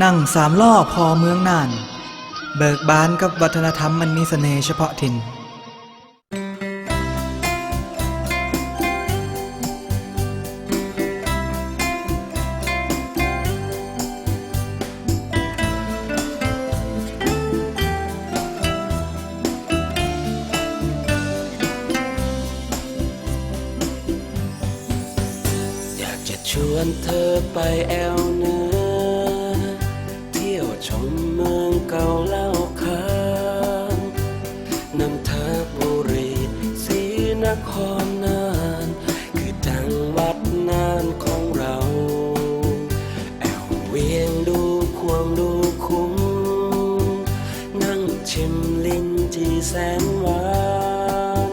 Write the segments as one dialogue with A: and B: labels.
A: นั่งสามล้อพอเมืองน่าน เบิกบานกับวัฒนธรรมมันมีเสน่ห์เฉพาะถิ่น
B: อยากจะชวนเธอไปแอวเหนือ ชมเมืองเก่าเล่าขานนันทบุรีศรีนครนานคือจังหวัดน่านของเราแอวเวียงดูควงดูคุ้มนั่งชิมลิ้นจีแสนหวาน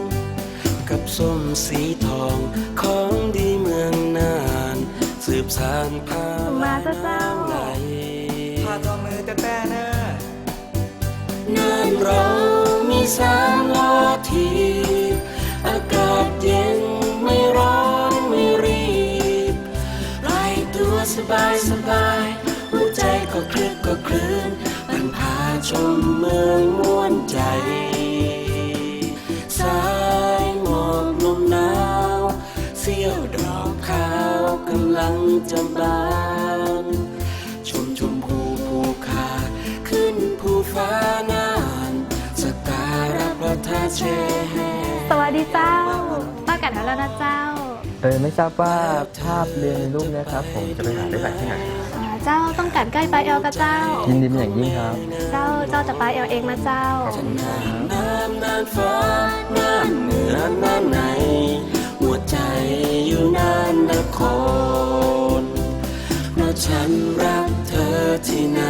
B: กับส้มสีทองของดีเมืองนาน สืบสานพา
C: มาเจ้า
B: สามล้อทีอากาศเย็นไม่ร้อนไม่รีบไล่ตัวสบายสบายหัวใจก็คลึกก็คลื่นมันพาชมเมืองม่วนใจ สายหมอกลมหนาว เสี้ยวดอกขาวกำลังจะบาน ส
C: วัสดีเจ้าป้ากันแล้วนะเจ้า
D: เออไม่ทราบว่าภาพเรียนในรูปเนะครับ ผมจะไปหาได้จากที่ไหน
C: เจ้าต้องการใกล้ไปเอลกับเจ้า
D: ยินดีเป็นอย่างยิ่งครับ
C: เจ้าเจ้าจะไปเอลเองนะเจ้า
D: ขอบคุณครับ
B: น้ำนานฟ้าน่านเหนือน่านในหัวใจอยู่นานนครเพราะฉันรักเธอที่น่น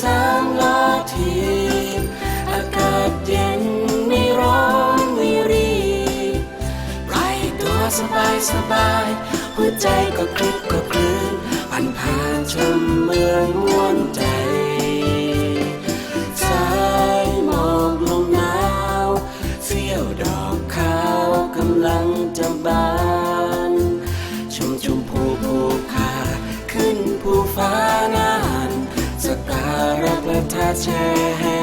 B: สามล้อทีมอากาศเย็นไม่ร้อนไม่รีไรตัวสบายสบายหัวใจก็คลิกก็คลื่นผ่านผ่านชมเมืองม่วนใจ ขึ้นภู